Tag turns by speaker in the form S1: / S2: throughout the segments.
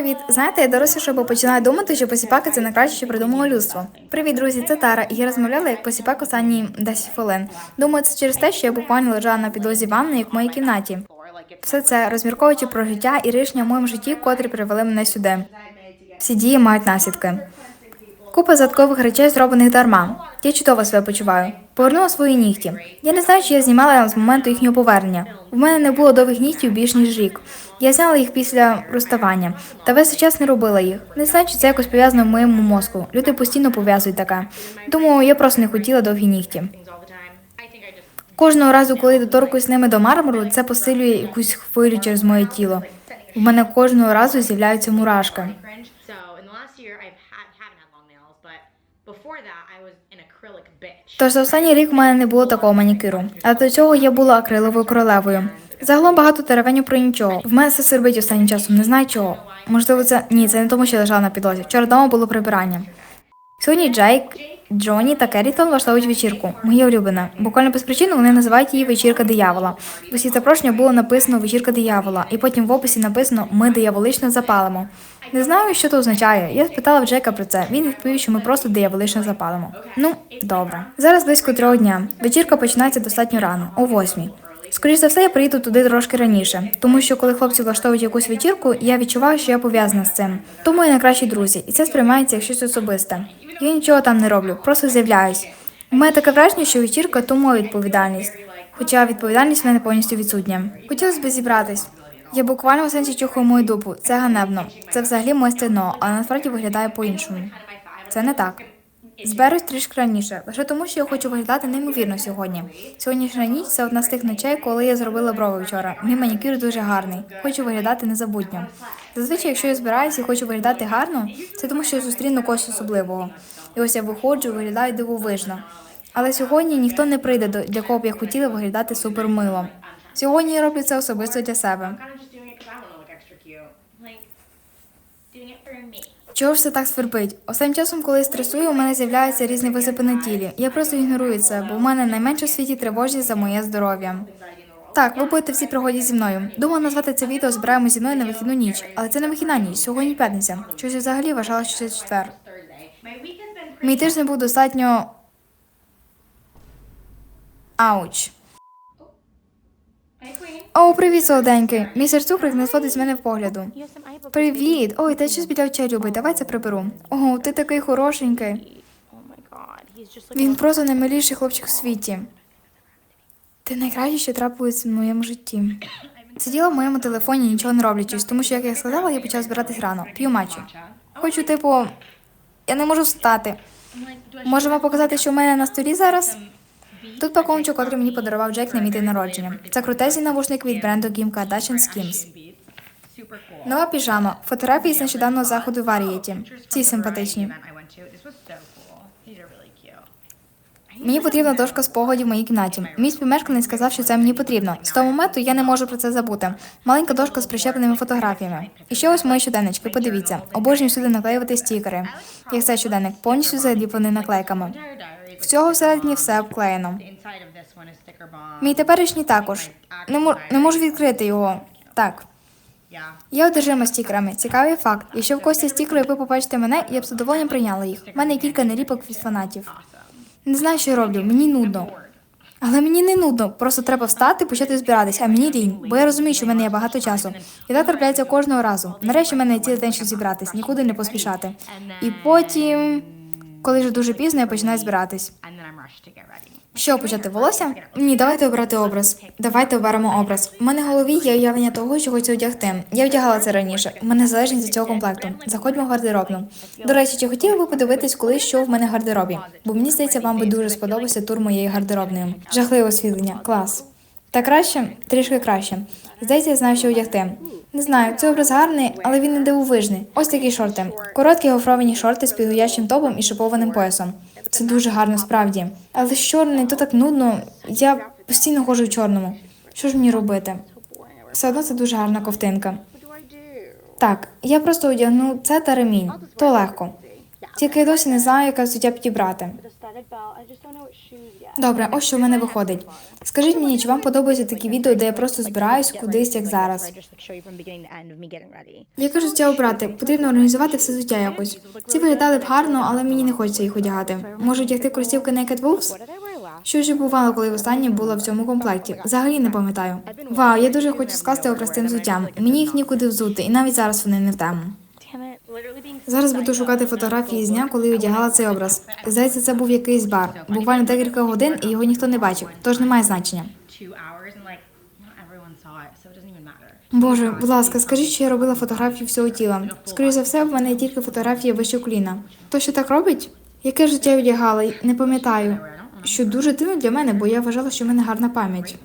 S1: Привіт! Знаєте, я доросліша, бо починаю думати, що посіпаки це найкраще, що придумало людство. Привіт, друзі, це Тара. Я розмовляла як посіпак останні 10 хвилин. Думаю, це через те, що я буквально лежала на підлозі ванни, як в моїй кімнаті. Все це розмірковуючи про життя і рішення в моєму житті, котрі привели мене сюди. Всі дії мають наслідки. Купа задаткових речей, зроблених дарма. Я чудово себе почуваю. Повернула свої нігті. Я не знаю, чи я знімала з моменту їхнього повернення. В мене не було довгих нігтів більш ніж рік. Я зняла їх після розставання, та весь час не робила їх. Не знаю, чи це якось пов'язано в моєму мозку. Люди постійно пов'язують таке. Думаю, я просто не хотіла довгі нігті. Кожного разу, коли доторкуюсь ними до мармуру, це посилює якусь хвилю через моє тіло. У мене кожного разу з'являються мурашки. Тож за останній рік в мене не було такого манікюру. А до цього я була акриловою королевою. Загалом багато теревеню про нічого. В мене все сербить останнім часом, не знаю чого. Можливо, це ні, це не тому, що я лежала на підлозі. Вчора вдома було прибирання. Сьогодні Джейк, Джоні та Керрітон влаштовують вечірку. Моє улюблене. Буквально без причини вони називають її вечірка диявола. В усі запрошення було написано вечірка диявола, і потім в описі написано Ми дияволично запалимо. Не знаю, що це означає. Я спитала в Джека про це. Він відповів, що ми просто дияволично запалимо. Ну, добре. Зараз близько трьох дня. Вечірка починається достатньо рано, о восьмій. Скоріше за все, я приїду туди трошки раніше, тому що коли хлопці влаштовують якусь вечірку, я відчуваю, що я пов'язана з цим. Тому мої найкращі друзі, і це сприймається як щось особисте. Я нічого там не роблю, просто з'являюсь. У мене таке враження, що вечірка то моя відповідальність, хоча відповідальність в мене повністю відсутня. Хотілося б зібратись. Я буквально в сенсі чухаю мою дупу. Це ганебно. Це взагалі моє стено, але насправді виглядає по-іншому. Це не так. Зберусь трішки раніше, лише тому, що я хочу виглядати неймовірно сьогодні. Сьогоднішня ніч це одна з тих ночей, коли я зробила брови вчора. Мій манікюр дуже гарний. Хочу виглядати незабутньо. Зазвичай, якщо я збираюся і хочу виглядати гарно, це тому, що я зустріну когось особливого. І ось я виходжу, виглядаю дивовижно. Але сьогодні ніхто не прийде до для кого б я хотіла виглядати супермило. Сьогодні я роблю це особисто для себе. Чого ж все так свербить? Останнім часом, коли я стресую, у мене з'являються різні висипи на тілі. Я просто ігнорую це, бо в мене найменше в світі тривожність за моє здоров'я. Так, ви будете всі пригоді зі мною. Думала назвати це відео збираємо зі мною на вихідну ніч, але це не вихідна ніч, сьогодні п'ятниця. Щось я взагалі вважала, що це четвер. Мій тиждень був достатньо. Ауч. О, привіт, солоденький. Містер Цукрик не зводить з мене погляду. Привіт! Ой, та щось біля очей. Давай це приберу. Ого, ти такий хорошенький. Він просто наймиліший хлопчик у світі. Ти найкраще, що трапилось в моєму житті. Сиділа в моєму телефоні, нічого не роблячись, тому що, як я сказала, я почав збиратись рано. П'ю матчу. Хочу, типу, я не можу встати. Можемо показати, що в мене на столі зараз. Тут пакуночок, котрий мені подарував Джек на мій день народження. Це крутезний навушник від бренду Kim Kardashian Skims. Нова піжама. Фотографії з нещодавнього заходу Варієті. Ці симпатичні. Мені потрібна дошка спогадів в моїй кімнаті. Мій співмешканець сказав, що це мені потрібно. З того моменту я не можу про це забути. Маленька дошка з прищепленими фотографіями. І ще ось мої щоденнички. Подивіться, обожнюю сюди наклеювати стікери. Як цей щоденник, повністю заліплений наклейками. Всього всередині все обклеєно. Мій теперішній також. Не, мо- не можу відкрити його. Так. Я одержима стікерами. Цікавий факт. Якщо в кості стікери ви побачите мене, я б з задоволенням прийняла їх. У мене є кілька наліпок від фанатів. Не знаю, що я роблю, мені нудно. Але мені не нудно, просто треба встати, почати збиратись, а мені лінь, бо я розумію, що в мене є багато часу. І так трапляється кожного разу. Нарешті в мене є цілий день, щоб зібратись, нікуди не поспішати. І потім, коли вже дуже пізно, я починаю збиратись. Що почати волосся? Ні, давайте обрати образ. Давайте оберемо образ. У мене в голові є уявлення того, що хочу одягти. Я вдягала це раніше. У мене залежність від цього комплекту. Заходьмо в гардеробну. До речі, чи хотіли ви подивитись, коли що в мене в гардеробі? Бо мені здається, вам би дуже сподобався тур моєї гардеробної. Жахливе освітлення, клас. Та краще, трішки краще. Здається, я знаю, що одягти. Не знаю, цей образ гарний, але він не дивовижний. Ось такі шорти. Короткі гофровані шорти з підходящим топом і шипованим поясом. Це дуже гарно справді. Але чорний, то так нудно. Я постійно ходжу в чорному. Що ж мені робити? Все одно це дуже гарна ковтинка. Так, я просто одягну це та ремінь. То легко. Тільки я досі не знаю, яке взуття підібрати. Добре, ось що в мене виходить. Скажіть мені, чи вам подобаються такі відео, де я просто збираюсь кудись, як зараз? Яке ж взуття обрати? Потрібно організувати все взуття якось. Ці виглядали б гарно, але мені не хочеться їх одягати. Може, одягти кросівки Naked Wolves? Що ж бувало, коли востаннє була в цьому комплекті? Взагалі не пам'ятаю. Вау, я дуже хочу скласти образ тим взуттям. Мені їх нікуди взути, і навіть зараз вони не в тему.
S2: Damn it. Literally being
S1: Зараз буду шукати фотографії з дня, коли одягала цей образ. Здається, це був якийсь бар. Буквально декілька годин, і його ніхто не бачив, тож немає значення. Боже, будь ласка, скажіть, що я робила фотографії всього тіла. Скоріше за все, в мене є тільки фотографії вище коліна. То що так робить? Яке життя одягала? Не пам'ятаю. Що дуже дивно для мене, бо я вважала, що в мене гарна пам'ять.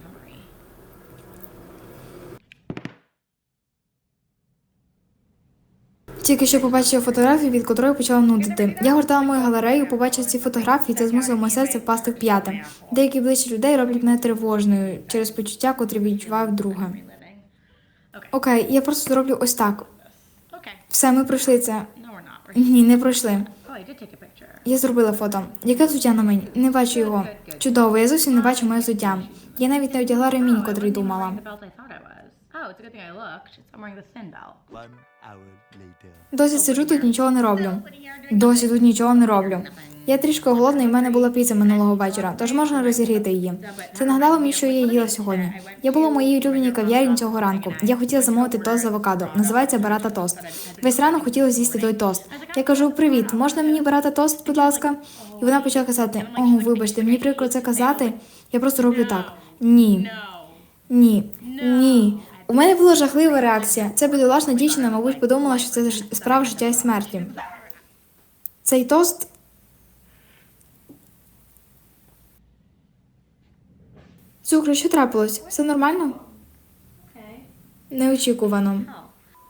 S1: Тільки що побачила фотографію, від котрої почала нудити. Я гортала мою галерею, побачила ці фотографії, це змусило моє серце впасти в п'яте. Деякі ближчі людей роблять мене тривожною через почуття, котрі відчуваю.
S3: Reliving.
S1: Окей, я просто зроблю ось так. Все, ми пройшли це. Ні, не пройшли. Я зробила фото. Яке взуття на мені? Не бачу його. Чудово, я зовсім не бачу моє взуття. Я навіть не одягла ремінь, котрий думала.
S3: Oh, it's a good thing I looked. I'm wearing the thin belt.
S4: One hour later.
S1: Досі сиджу тут нічого не роблю. Досі тут нічого не роблю. Я трішки голодна і в мене була піца минулого вечора, тож можна розігріти її. Це нагадало мені, що я їла сьогодні. Я була в моїй улюбленій кав'ярні цього ранку. Я хотіла замовити тост з авокадо. Називається барата тост. Весь ранок хотіла з'їсти той тост. Я кажу: Привіт, можна мені барата тост, будь ласка? І вона почала казати: Ого, вибачте, мені прикро це казати. Я просто роблю так. Ні. Ні, ні. У мене була жахлива реакція. Ця бідолашна дівчина, мабуть, подумала, що це справа життя і смерті. Цей тост. Цукру, що трапилось? Все нормально? Неочікувано.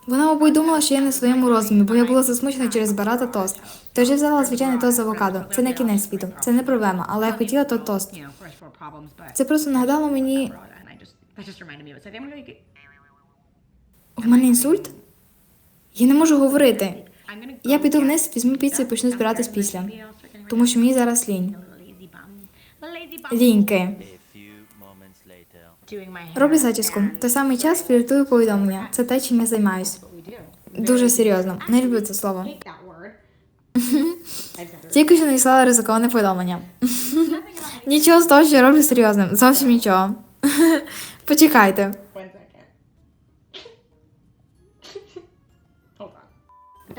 S1: Вона, мабуть, думала, що я не в своєму розумі, бо я була засмучена через барата тост. Тож я взяла звичайний тост з авокадо. Це не кінець світу, це не проблема, але я хотіла той тост. Це просто нагадало мені.
S3: That just reminded me of it. So I think I'm gonna get.
S1: У мене інсульт? Я не можу говорити. Я піду вниз, візьму піцу і почну збиратись після. Тому що мені зараз лінь. Ліньки. Роблю зачіску. Той самий час фліртую повідомлення. Це те, чим я займаюсь. Дуже серйозно. Не люблю це слово. Тільки що надіслала ризиковане повідомлення. Нічого з того, що я роблю серйозним. Зовсім нічого. Почекайте.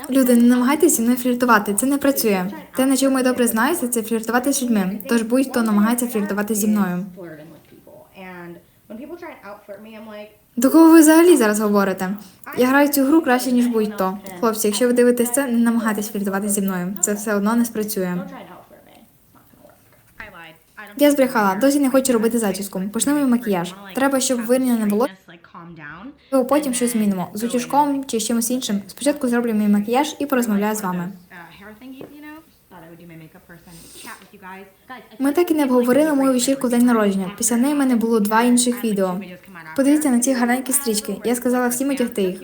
S1: Люди, не намагайтеся зі мною фліртувати. Це не працює. Те, на чому я добре знаюся, це фліртувати з людьми. Тож будь-хто намагається фліртувати зі мною. До кого ви взагалі зараз говорите? Я граю цю гру краще, ніж будь-хто. Хлопці, якщо ви дивитесь це, не намагайтесь фліртувати зі мною. Це все одно не спрацює. Я збрехала, досі не хочу робити зачіску. Почнемо макіяж. Треба, щоб вирівняне було. А потім щось змінимо з утюжком чи з чимось іншим. Спочатку зроблю мій макіяж і порозмовляю з вами. Ми так і не обговорили мою вечірку день народження. Після неї в мене було два інших відео. Подивіться на ці гарненькі стрічки. Я сказала всім одягти їх.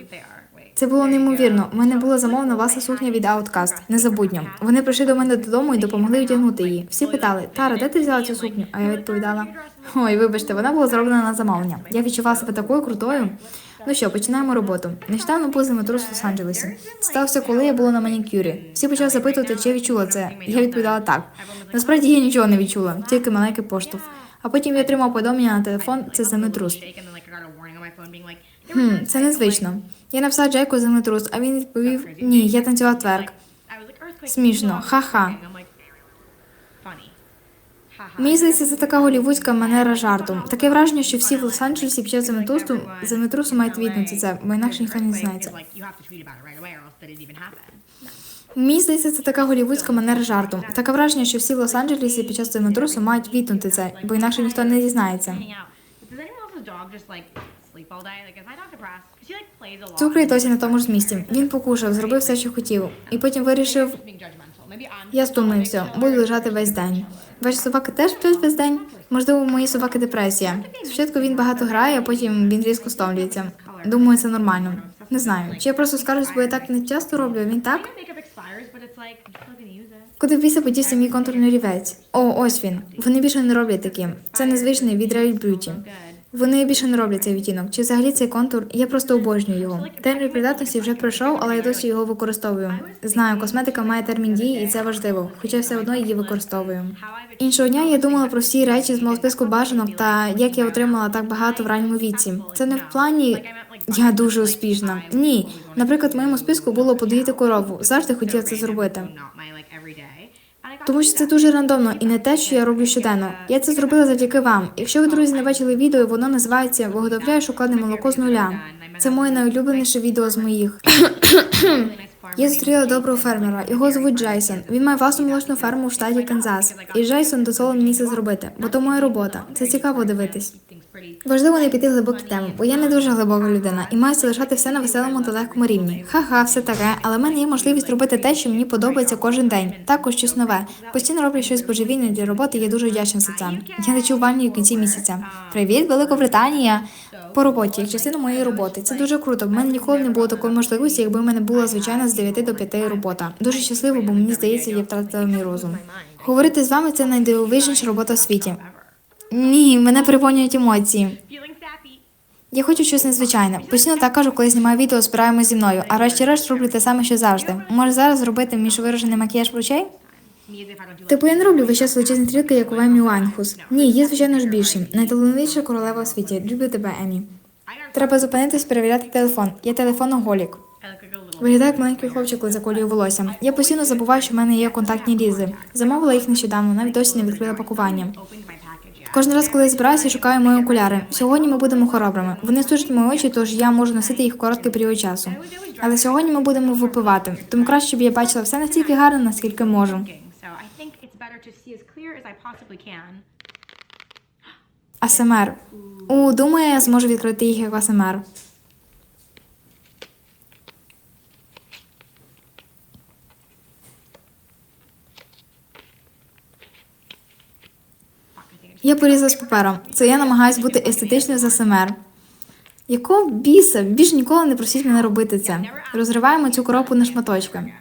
S1: Це було неймовірно. У мене була замовлена власна сукня від Outcast. Незабутньо. Вони прийшли до мене додому і допомогли одягнути її. Всі питали: Тара, де ти взяла цю сукню? А я відповідала: Ой, вибачте, вона була зроблена на замовлення. Я відчувала себе такою крутою. Ну що, починаємо роботу. Нещодавно був землетрус в Лос-Анджелесі. Стався, коли я була на манікюрі. Всі почали запитувати, чи я відчула це. Я відповідала так. Насправді я нічого не відчула, тільки маленький поштовх. А потім я отримав повідомлення на телефон. Це землетрус. Хм, це незвично. Я написала Джеку землетрус, а він відповів: Ні, я танцював тверк. Смішно, ха-ха. Мені здається, це така голівудська манера жарту. Таке враження, що всі в Лос-Анджелесі під час землетрусу, землетрусу мають віднути це, бо інакше ніхто не
S3: happen?
S1: Мені здається, це така голівудська манера жарту. Таке враження, що всі в Лос-Анджелесі під час землетрусу мають віднути це, бо інакше ніхто не дізнається.
S3: Lot.
S1: Цукрий досі на тому ж місці. Він покушав, зробив все, що хотів, і потім вирішив. Я стомився, буду лежати весь день. Ваші собаки теж сплять весь день? Можливо, у моїй собаки депресія. Спочатку він багато грає, а потім він різко стомлюється. Думаю, це нормально. Не знаю. Чи я просто скажусь, бо я так не часто роблю, він так? Куди біса подівся мій контурний рівець? О, ось він. Вони більше не роблять таким. Це незвичний від Rare Beauty. Вони більше не роблять цей відтінок. Чи взагалі цей контур? Я просто обожнюю його. Термін придатності вже пройшов, але я досі його використовую. Знаю, косметика має термін дії, і це важливо, хоча все одно її використовую. Іншого дня я думала про всі речі з мого списку бажанок та як я отримала так багато в ранньому віці. Це не в плані я дуже успішна. Ні, наприклад, в моєму списку було подоїти корову. Завжди хотіла це зробити.
S3: not my like everyday. And I got
S1: Тому що це дуже рандомно і не те, що я роблю щоденно. Я це зробила завдяки вам. Якщо ви, друзі, не бачили відео, воно називається Виготовляю шоколадне молоко з нуля. Це моє найулюбленіше відео з моїх. Я зустріла доброго фермера. Його звуть Джейсон. Він має власну молочну ферму у штаті Канзас. І Джейсон дозволив мені це зробити, бо то моя робота. Це цікаво дивитись. Важливо не піти в глибокі теми, бо я не дуже глибока людина і маю залишати все на веселому та легкому рівні. Ха-ха, все таке, але в мене є можливість робити те, що мені подобається кожен день. Також щось нове. Постійно роблю щось божевільне для роботи. Я дуже вдячна за це. Я лечу в Англію в кінці місяця. Привіт, Великобританія! По роботі, як частина моєї роботи. Це дуже круто. В мене ніколи не було такої можливості, якби в мене була звичайна з 9 до 5 робота. Дуже щасливо, бо мені здається, я втратила мій розум. Говорити з вами це найдивовижніша робота в світі. Ні, мене переповнюють емоції. Я хочу щось незвичайне. Постійно так кажу, коли знімаю відео, збираємо зі мною, а решті-решт роблю те саме, що завжди. Може зараз зробити міжвиражений макіяж в очей? Типу я не роблю весь час величезні стрілки, як у Емі Уайнхус. Ні, є звичайно ж більші. Найталановитіша королева у світі. Люблю тебе, Емі. Треба зупинитись, перевіряти телефон. Я телефоноголік. Виглядаю як маленький хлопчик, коли заколюю волосся. Я постійно забуваю, що в мене є контактні лізи. Замовила їх нещодавно, навіть досі не відкрила пакування. Кожен раз, коли я збираюся, шукаю мої окуляри. Сьогодні ми будемо хоробрими. Вони сушать мої очі, тож я можу носити їх короткий період часу. Але сьогодні ми будемо випивати, тому краще, щоб я бачила все настільки гарно, наскільки можу.
S3: Looking, So I think it's better to see as clear as I possibly can.
S1: АСМР. У, думаю, я зможу відкрити їх як АСМР. Я порізала з папером. Це я намагаюсь бути естетичною з АСМР. Якого біса? Більше ніколи не просіть мене робити це. Розриваємо цю коробку на шматочки.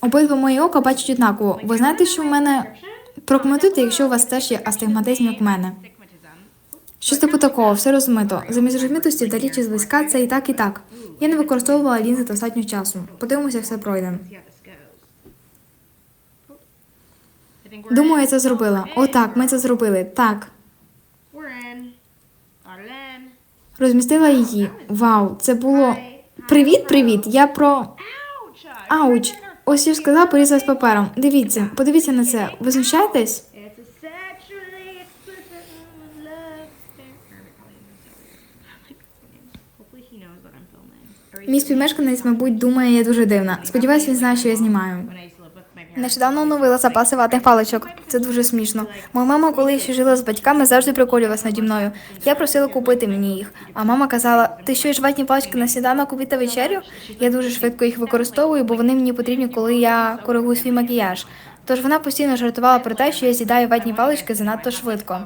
S1: Обидва мої ока бачать однаково. Ви знаєте, що в мене прокоментуйте, якщо у вас теж є астигматизм, як в мене. Щось типу такого, все розмито. Замість розмитості далі чи зблизька це і так, і так. Я не використовувала лінзи достатньо часу. Подивимося, як все пройде. Думаю, я це зробила. О, так, ми це зробили. Так. Розмістила її. Вау, це було. Привіт, привіт. Я про. Ауч. Ось я ж сказала, з папером. Дивіться, подивіться на це. Ви знущаєтесь? Мій співмешканець, мабуть, думає, я дуже дивна. Сподіваюсь, він знає, що я знімаю. Нещодавно оновила запаси ватних паличок. Це дуже смішно. Моя мама, коли ще жила з батьками, завжди приколювалась наді мною. Я просила купити мені їх. А мама казала: ти що ж ватні палички на сніданок купити та вечерю? Я дуже швидко їх використовую, бо вони мені потрібні, коли я коригую свій макіяж. Тож вона постійно жартувала про те, що я з'їдаю ватні палички занадто швидко.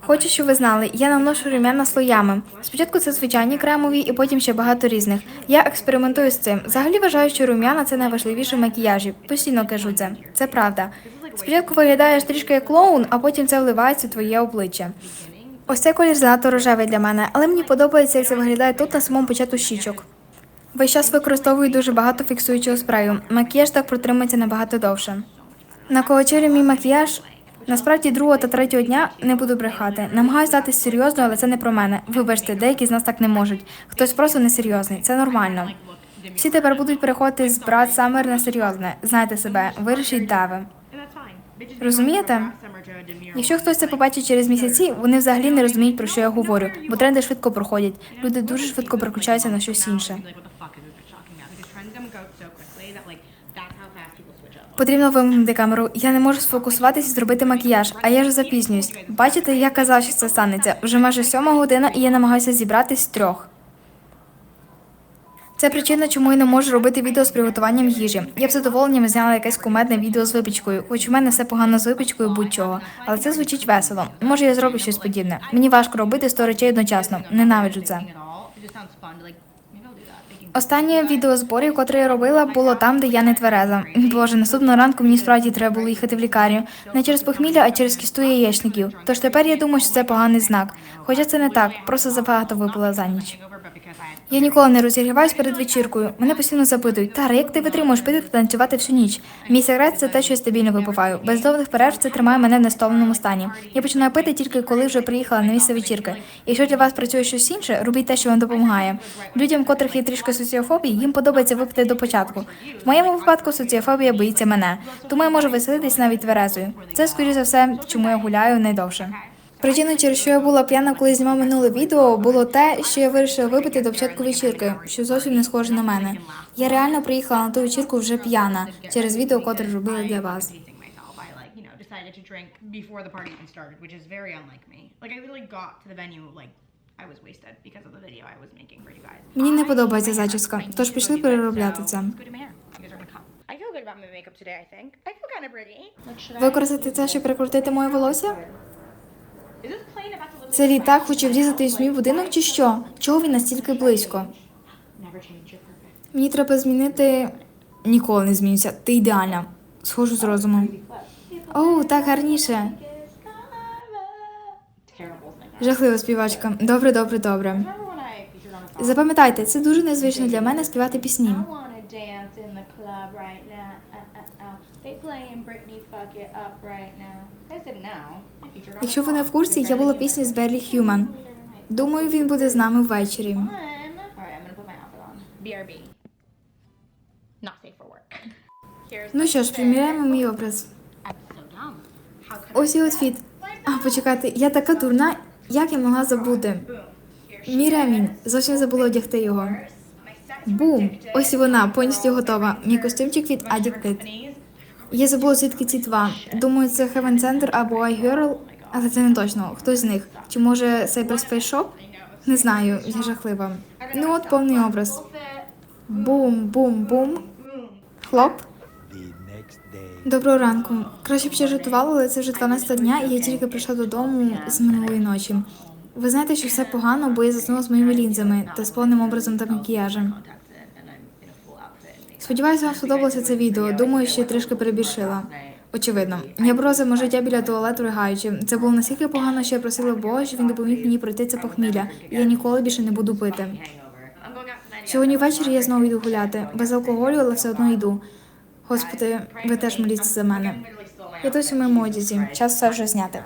S1: Хочу, щоб ви знали, я наношу рум'яна слоями. Спочатку це звичайні кремові, і потім ще багато різних. Я експериментую з цим. Взагалі вважаю, що рум'яна це найважливіше в макіяжі. Постійно кажу це. Це правда. Спочатку виглядаєш трішки як клоун, а потім це вливається в твоє обличчя. Ось цей колір занадто рожевий для мене, але мені подобається, як це виглядає тут на самому початку щічок. Весь час використовую дуже багато фіксуючого спрею. Макіяж так протримається набагато довше. На колочері мій макіяж. Насправді другого та третього дня не буду брехати. Намагаюся стати серйозною, але це не про мене. Вибачте, деякі з нас так не можуть. Хтось просто несерйозний. Це нормально. Всі тепер будуть переходити з брат Саммер на серйозне. Знайте себе, вирішіть дави. Розумієте? Якщо хтось це побачить через місяці, вони взагалі не розуміють, про що я говорю, бо тренди швидко проходять. Люди дуже швидко переключаються на щось інше.
S3: Be like, what the fuck is this bitch talking about? Because trends come and go so quickly that like that's how fast people switch up.
S1: Потрібно вимкнути камеру. Я не можу сфокусуватися і зробити макіяж, а я вже запізнююсь. Бачите, я казав, що це станеться. Вже майже сьома година, і я намагаюся зібратись з трьох. Це причина, чому я не можу робити відео з приготуванням їжі. Я б задоволенням зняла якесь кумедне відео з випічкою, хоч у мене все погано з випічкою будь-чого. Але це звучить весело. Може, я зроблю щось подібне. Мені важко робити сто речей одночасно. Ненавиджу це. Останнє відео зборів, котре я робила, було там, де я не твереза. Боже, наступного ранку мені справді треба було їхати в лікарню. Не через похмілля, а через кісту яєчників. Тож тепер я думаю, що це поганий знак. Хоча це не так, просто забагато випила за ніч. Я ніколи не розігріваюсь перед вечіркою. Мене постійно запитують, Тара, як ти витримуєш пити та танцювати всю ніч? Мій секрет це те, що я стабільно випиваю. Без довгих перерв це тримає мене в нестомленому стані. Я починаю пити тільки коли вже приїхала на місце вечірки. Якщо для вас працює щось інше, робіть те, що вам допомагає. Людям, котрих є трішки соціофобії, їм подобається випити до початку. В моєму випадку соціофобія боїться мене, тому я можу веселитись навіть тверезою. Це скоріше за все, чому я гуляю найдовше. Причиною, через що я була п'яна, коли знімав минуле відео, було те, що я вирішила випити до початку вечірки, що зовсім не схоже на мене. Я реально приїхала на ту вечірку вже п'яна через відео, котре робила для вас.
S3: pacing myself. I like, you know, decided to drink before the party even started, which is very unlike me. Like I literally got to the venue like I was wasted because of the video I was making for you guys.
S1: Мені не подобається зачіска, тож пішли переробляти це. Використати це, щоб прикрутити моє волосся? Це літак хоче врізатись в мій будинок чи що? Чого він настільки близько? Мені треба змінити. Ніколи не змінюся. Ти ідеальна. Схожу з розумом. Оу, так гарніше. Жахлива співачка. Добре, добре, добре. Запам'ятайте, це дуже незвично для мене співати пісні.
S2: They playing Britney, fuck it up right now.
S3: I said now.
S1: Якщо ви не в курсі, я була пісні з Берлі Х'юман. Думаю, він буде з нами ввечері. Ну що ж, приміряємо мій образ. Ось і outфіт. А, почекайте, я така дурна. Як я могла забути? Мій ремінь. Зовсім забула одягти його. Бум! Ось і вона, повністю готова. Мій костюмчик від Addicted. Я забула звідки ці два. Думаю, це Heaven Center або iGirl, але це не точно. Хтось з них. Чи може Cyberspace Shop? Не знаю, я жахлива. Ну от повний образ. Бум, бум, бум. Хлоп. Доброго ранку. Краще б ще жартувала, але це вже 12 дня, і я тільки прийшла додому з минулої ночі. Ви знаєте, що все погано, бо я заснула з моїми лінзами та з повним образом та макіяжем.
S3: That's it. And I'm in a full
S1: Сподіваюся, вам сподобалося це відео. Думаю, ще трішки перебільшила. Очевидно, я броза моє життя біля туалету ригаючи. Це було настільки погано, що я просила Бога, щоб він допоміг мені пройти це похмілля. І я ніколи більше не буду пити. Сьогодні ввечері я знову йду гуляти. Без алкоголю, але все одно йду. Господи, ви теж моліться за мене. Я досі в моєму одязі. Час все вже зняти.